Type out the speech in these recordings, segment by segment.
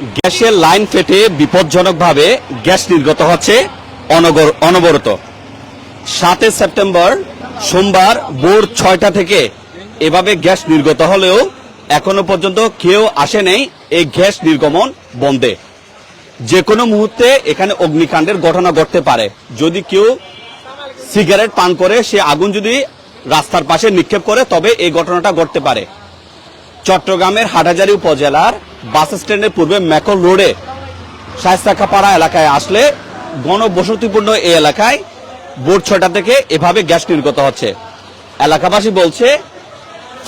গ্যাসের লাইন ফেটে বিপজ্জনকভাবে গ্যাস নির্গত হচ্ছে অনগর- অনবরত। সাতই সেপ্টেম্বর সোমবার ভোর ছয়টা থেকে এভাবে গ্যাস নির্গত হলেও এখনও পর্যন্ত কেউ আসে নেই এই গ্যাস নির্গমন বন্ধে। যে কোনো মুহূর্তে এখানে অগ্নিকাণ্ডের ঘটনা ঘটতে পারে। যদি কেউ সিগারেট পান করে, সে আগুন যদি রাস্তার পাশে নিক্ষেপ করে, তবে এই ঘটনাটা ঘটতে পারে। চট্টগ্রামের হাটাজারি উপজেলার বাস স্ট্যান্ডের পূর্বে ম্যাকল রোডে শায়স্তাখাপাড়া এলাকায় আসলে গণবসতিপূর্ণ এই এলাকায় ভোর ছটা থেকে এভাবে গ্যাস নির্গত হচ্ছে। এলাকাবাসী বলছে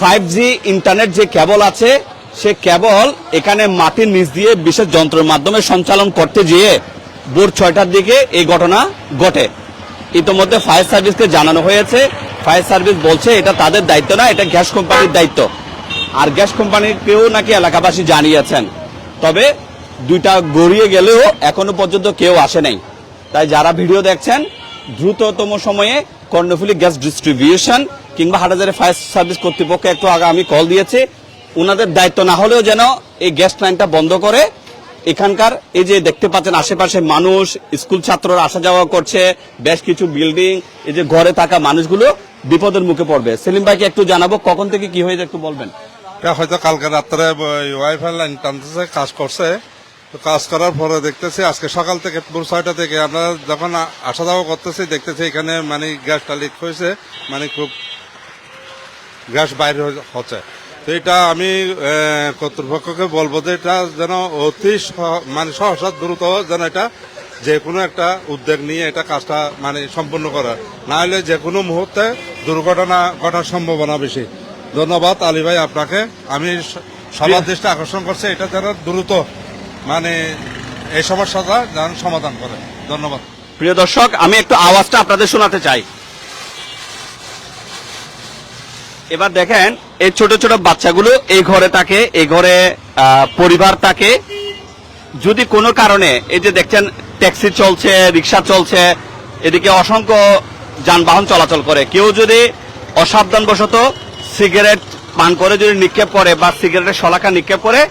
ফাইভ জি ইন্টারনেট যে কেবল আছে, সে কেবল এখানে মাটির নিচ দিয়ে বিশেষ যন্ত্রের মাধ্যমে সঞ্চালন করতে গিয়ে ভোর ছয়টার দিকে এই ঘটনা ঘটে। ইতিমধ্যে ফায়ার সার্ভিসকে জানানো হয়েছে। ফায়ার সার্ভিস বলছে, এটা তাদের দায়িত্ব না, এটা গ্যাস কোম্পানির দায়িত্ব। আর গ্যাস কোম্পানিকেও নাকি এলাকাবাসী জানিয়েছেন। তবে দুইটা গড়িয়ে গেলেও এখনও পর্যন্ত কেউ আসে নাই। তাই যারা ভিডিও দেখছেন, দ্রুততম সময়ে কর্ণফুলি গ্যাস ডিস্ট্রিবিউশন কিংবা হাটাজারি ফায়ার সার্ভিস কর্তৃপক্ষ একটু আগে আমি কল দিয়েছি। ওনাদের দায়িত্ব না হলেও যেন এই গ্যাস লাইনটা বন্ধ করে, এখানকার এই যে দেখতে পাচ্ছেন আশেপাশে মানুষ, স্কুল ছাত্ররা আসা যাওয়া করছে, বেশ কিছু বিল্ডিং, এই যে ঘরে থাকা মানুষগুলো বিপদের মুখে পড়বে। সেলিম ভাইকে একটু জানাব, কখন থেকে কি হয়েছে একটু বলবেন। হয়তো কালকে রাত্রে ওয়াইফাই লাইন টানতেছে, কাজ করছে। তো কাজ করার পরে দেখতেছি, আজকে সকাল থেকে ভোর ছয়টা থেকে আমরা যখন আসা যাওয়া করতেছি, দেখতেছি এখানে মানে গ্যাসটা লিক হয়েছে মানে খুব গ্যাস বাইরে হচ্ছে। তো এটা আমি কর্তৃপক্ষকে বলব যে এটা যেন অতি মানে সহসা দ্রুত যেন এটা যে কোনো একটা উদ্যোগ নিয়ে এটা কাজটা মানে সম্পূর্ণ করা না হলে যে কোনো মুহূর্তে দুর্ঘটনা ঘটার সম্ভাবনা বেশি। ধন্যবাদ আলী ভাই আপনাকে। আমি সবার দৃষ্টি আকর্ষণ করছি এটা যেন দ্রুত মানে এই সমস্যাটা যেন সমাধান করে। ধন্যবাদ। প্রিয় দর্শক আমি একটু আওয়াজটা আপনাদের শোনাতে চাই। এবার দেখেন এই ছোট ছোট বাচ্চাগুলো এই ঘরে থাকে এই ঘরে পরিবার থাকে। যদি কোনো কারণে এই যে দেখছেন ট্যাক্সি চলছে রিক্সা চলছে এদিকে অসংখ্য যানবাহন চলাচল করে। কেউ যদি অসাবধানবশত সিগারেট পান করে যদি নিক্ষেপ করে বা সিগারেটের শলাকা নিক্ষেপ করে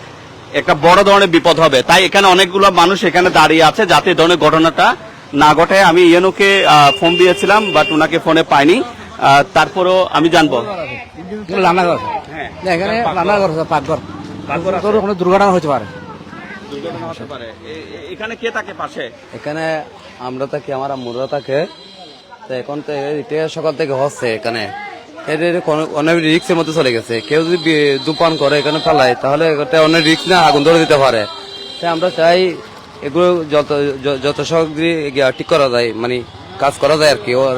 একটা বড় ধরনের বিপদ হবে। তাই এখানে অনেকগুলো মানুষ এখানে দাঁড়িয়ে আছে যাতে এই ধরনের ঘটনাটা না ঘটে। আমি ইয়েনুকে ফোন দিয়েছিলাম বাট ওনাকে ফোনে পাইনি। তারপরও আমি জানব। রান্নাঘর। হ্যাঁ। এখানে রান্নাঘর পাকঘর। পাকঘর কোনো দুর্ঘটনা হতে পারে। দুর্ঘটনা হতে পারে। এ- এ- এখানে কে থাকে পাশে? এখানে আমরা থাকি আমার আম্মুরা থাকে। তো এখন তো এটা সকাল থেকে হচ্ছে এখানে। অনেক রিক্সের মধ্যে চলে গেছে। কেউ যদি ধূমপান করে, এখানে ফেলায়, তাহলে এটা অনেক রিক্স না, আগুন ধরে দিতে পারে। তাই আমরা চাই এগুলো যত যত সহজ ঠিক করা যায় মানে কাজ করা যায় আর কি। ওর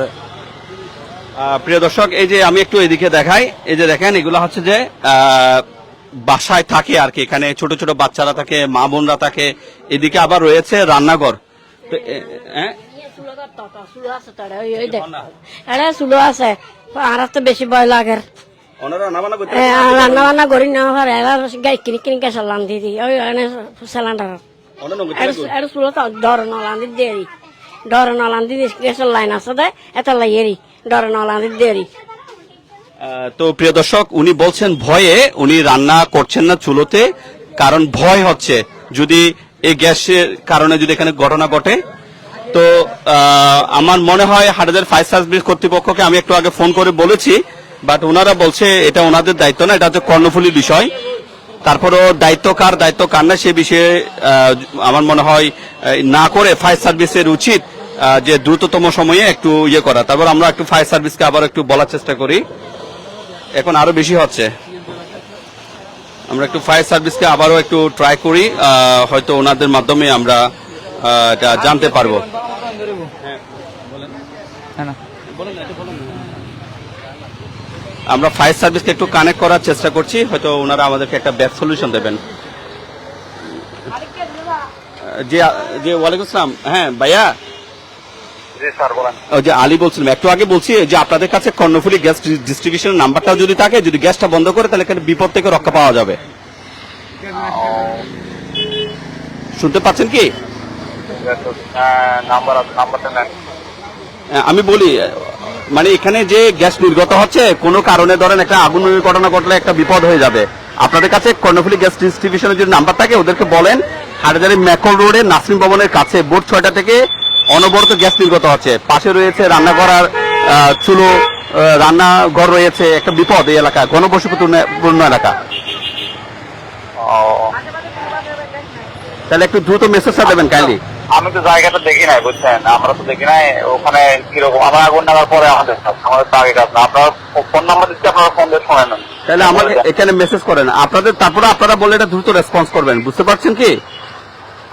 প্রিয় দর্শক, এই যে আমি একটু এদিকে দেখাই, এই যে দেখেন, এগুলো হচ্ছে যে বাসায় থাকে আর কি। এখানে ছোট ছোট বাচ্চারা থাকে, মা বোনরা থাকে, এদিকে আবার রয়েছে রান্নাঘর। তো হ্যাঁ? চুলো আছে আর তো বেশি ভয় লাগে। রান্না বান্না করি না পারে এরা গাই কিনি কিনি কে সালান দি দি। ওই এনে সিলিন্ডার ওনারা নঙ্গি এটা এটা চুলো তো ডর নলান দি দেরি ডর নলান দি গ্যাসের লাইন আছে এটা লাইয়েরি ডর নলান তো প্রিয় দর্শক উনি বলছেন ভয়ে উনি রান্না করছেন না চুলোতে কারণ ভয় হচ্ছে। যদি এই গ্যাসের কারণে যদি এখানে ঘটনা ঘটে তো আমার মনে হয় হাটাজার ফায়ার সার্ভিস কর্তৃপক্ষকে আমি একটু আগে ফোন করে বলেছি, বাট ওনারা বলছে এটা ওনাদের দায়িত্ব না, এটা হচ্ছে কর্ণফুলি বিষয়। তারপরও দায়িত্ব কার দায়িত্ব কার না সে বিষয়ে আমার মনে হয় না করে ফায়ার সার্ভিসের উচিত যে দ্রুততম সময়ে একটু ইয়ে করা। তারপর আমরা একটু ফায়ার সার্ভিসকে আবার একটু বলার চেষ্টা করি। এখন আরও বেশি হচ্ছে। আমরা একটু ফায়ার সার্ভিসকে আবারও একটু ট্রাই করি হয়তো ওনাদের মাধ্যমে আমরা জানতে পারব। হ্যাঁ আমরা ফায়ার সার্ভিসকে একটু কানেক্ট করার চেষ্টা করছি হয়তো ওনারা আমাদেরকে একটা ব্যাক সলিউশন দেবেন। যে যে ওয়ালাইকুম আসসালাম। হ্যাঁ ভাইয়া? যে আলী বলছিলাম একটু আগে বলছি যে আপনাদের কাছে কর্ণফুলি গ্যাস ডিস্ট্রিবিউশন নাম্বারটাও যদি থাকে যদি গ্যাসটা বন্ধ করে তাহলে এখানে বিপদ থেকে রক্ষা পাওয়া যাবে। শুনতে পাচ্ছেন কি? আমি বলি মানে এখানে যে গ্যাস নির্গত হচ্ছে কোনো কারণে ধরেন একটা আগুনের ঘটনা ঘটলে একটা বিপদ হয়ে যাবে। আপনাদের কাছে কর্ণফুলি গ্যাস ডিস্ট্রিবিউশনের যদি নাম্বার থাকে ওদেরকে বলেন হাটাজারি ম্যাকল রোডে নাসরিন ভবনের কাছে ভোর ছয়টা থেকে অনবরত গ্যাস নির্গত হচ্ছে। পাশে রয়েছে রান্না করার চুলো রান্নাঘর রয়েছে একটা বিপদ এই এলাকা ঘনবসতিপূর্ণ এলাকা। তাহলে একটু দ্রুত মেসেজটা দেবেন কাইন্ডলি আমি তো জায়গাটা দেখি নাই বুঝছেন? আমরা তো দেখি নাই ওখানে কীরকম আমার আগুন লাগার পরে আমাদের আমাদের তো আগে কাজ না। আপনার ফোন নাম্বার দিচ্ছি আপনারা ফোন দিয়ে শোনেন তাহলে আমাকে এখানে মেসেজ করেন। আপনাদের তারপরে আপনারা বলে এটা দ্রুত রেসপন্স করবেন বুঝতে পারছেন কি?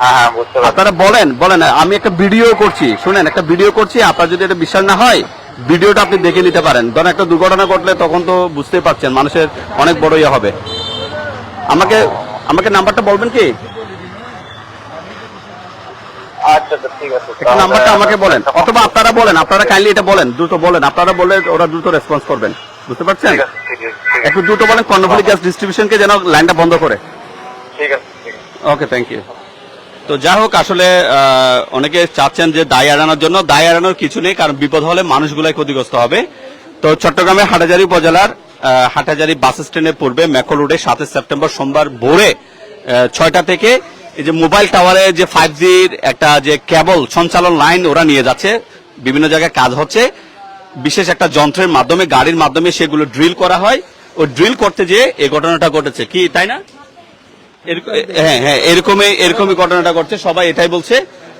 হ্যাঁ হ্যাঁ আপনারা বলেন বলেন আমি একটা ভিডিও করছি শুনেন একটা ভিডিও করছি আপনার যদি এটা বিশ্বাস না হয় ভিডিওটা আপনি দেখে নিতে পারেন। ধরেন একটা দুর্ঘটনা ঘটলে তখন তো বুঝতেই পারছেন মানুষের অনেক বড় ইয়ে হবে। আমাকে আমাকে নাম্বারটা বলবেন কি? আচ্ছা আচ্ছা ঠিক আছে। একটু নাম্বারটা আমাকে বলেন। অথবা আপনারা বলেন আপনারা কাইন্ডলি এটা বলেন দ্রুত বলেন আপনারা বলে ওরা দ্রুত রেসপন্স করবেন। বুঝতে পারছেন? একটু দ্রুত বলেন কর্ণফুলি গ্যাস ডিস্ট্রিবিউশনকে যেন লাইনটা বন্ধ করে। ঠিক আছে ওকে থ্যাংক ইউ তো যাই হোক আসলে অনেকে চাচ্ছেন যে দায় এড়ানোর জন্য। দায় এড়ানোর কিছু নেই কারণ বিপদ হলে মানুষগুলাই ক্ষতিগ্রস্ত হবে। তো চট্টগ্রামের হাটাজারি উপজেলার হাটাজারি বাস স্ট্যান্ডের পূর্বে ম্যাকল রোডে সাতই সেপ্টেম্বর সোমবার ভোরে ছয়টা থেকে এই যে মোবাইল টাওয়ারে যে ফাইভ জির একটা যে কেবল সঞ্চালন লাইন ওরা নিয়ে যাচ্ছে বিভিন্ন জায়গায় কাজ হচ্ছে। বিশেষ একটা যন্ত্রের মাধ্যমে গাড়ির মাধ্যমে সেগুলো ড্রিল করা হয়। ও ড্রিল করতে যে এই ঘটনাটা ঘটেছে। কি তাই না? হ্যাঁ হ্যাঁ এরকমই এরকমই ঘটনাটা ঘটছে। সবাই এটাই বলছে।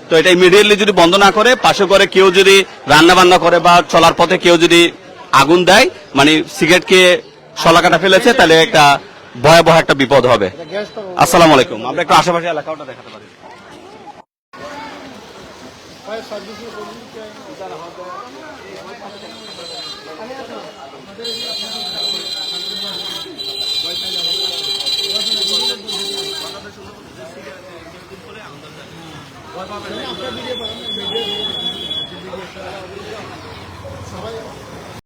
তো এটা ইমিডিয়েটলি যদি বন্ধ না করে পাশে করে কেউ যদি রান্না বান্না করে বা চলার পথে কেউ যদি আগুন দেয় মানে সিগারেট কে শলাকাটা ফেলেছে তাহলে একটা ভয়াবহ একটা বিপদ হবে। আসসালামু আলাইকুম। আমরা একটু আশেপাশে এলাকাটা দেখাতে পারি।